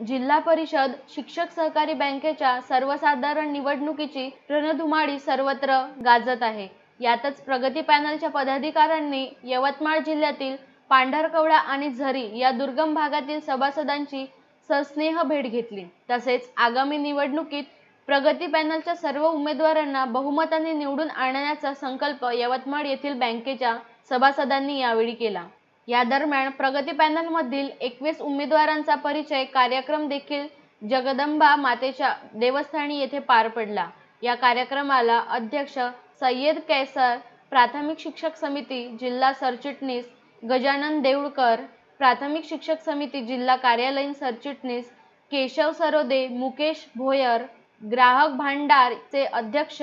जिल्हा परिषद शिक्षक सहकारी बँकेच्या सर्वसाधारण निवडणुकीची रणधुमाळी सर्वत्र गाजत आहे. यातच प्रगती पॅनलच्या पदाधिकाऱ्यांनी यवतमाळ जिल्ह्यातील पांढरकवडा आणि झरी या दुर्गम भागातील सभासदांची सस्नेह भेट घेतली. तसेच आगामी निवडणुकीत प्रगती पॅनलच्या सर्व उमेदवारांना बहुमताने निवडून आणण्याचा संकल्प यवतमाळ येथील बँकेच्या सभासदांनी यावेळी केला. या दरम्यान प्रगती पॅनलमधील एकवीस उमेदवारांचा परिचय कार्यक्रम देखील जगदंबा मातेच्या देवस्थानी येथे पार पडला. या कार्यक्रमाला अध्यक्ष सय्यद कैसर प्राथमिक शिक्षक समिती जिल्हा सरचिटणीस गजानन देऊळकर प्राथमिक शिक्षक समिती जिल्हा कार्यालयीन सरचिटणीस केशव सरोदे मुकेश भोयर ग्राहक भांडारचे अध्यक्ष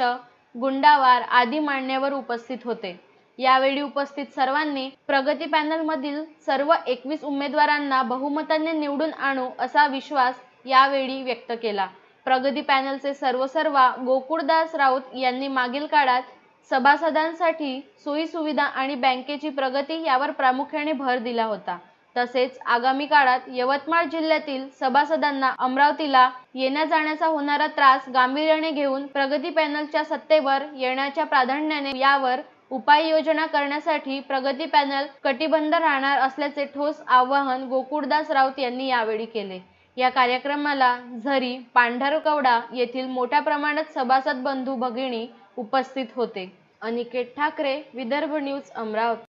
गुंडावार आदी मान्यवर उपस्थित होते. यावेळी उपस्थित सर्वांनी प्रगती पॅनलमधील सर्व एकवीस उमेदवारांना बहुमताने निवडून आणू असा विश्वास यावेळी व्यक्त केला. प्रगती पॅनलचे सर्वसर्वा गोकुळदास राऊत यांनी मागील काळात सभासदांसाठी सोयीसुविधा आणि बँकेची प्रगती यावर प्रामुख्याने भर दिला होता. तसेच आगामी काळात यवतमाळ जिल्ह्यातील सभासदांना अमरावतीला येण्या जाण्याचा होणारा त्रास गांभीर्याने घेऊन प्रगती पॅनलच्या सत्तेवर येण्याच्या प्राधान्याने यावर उपाययोजना करण्यासाठी प्रगती पॅनल कटिबंध राहणार असल्याचे ठोस आवाहन गोकुळदास राऊत यांनी यावेळी केले. या कार्यक्रमाला झरी पांढरकवडा येथील मोठ्या प्रमाणात सभासद बंधू भगिनी उपस्थित होते. अनिकेत ठाकरे विदर्भ न्यूज अमरावती.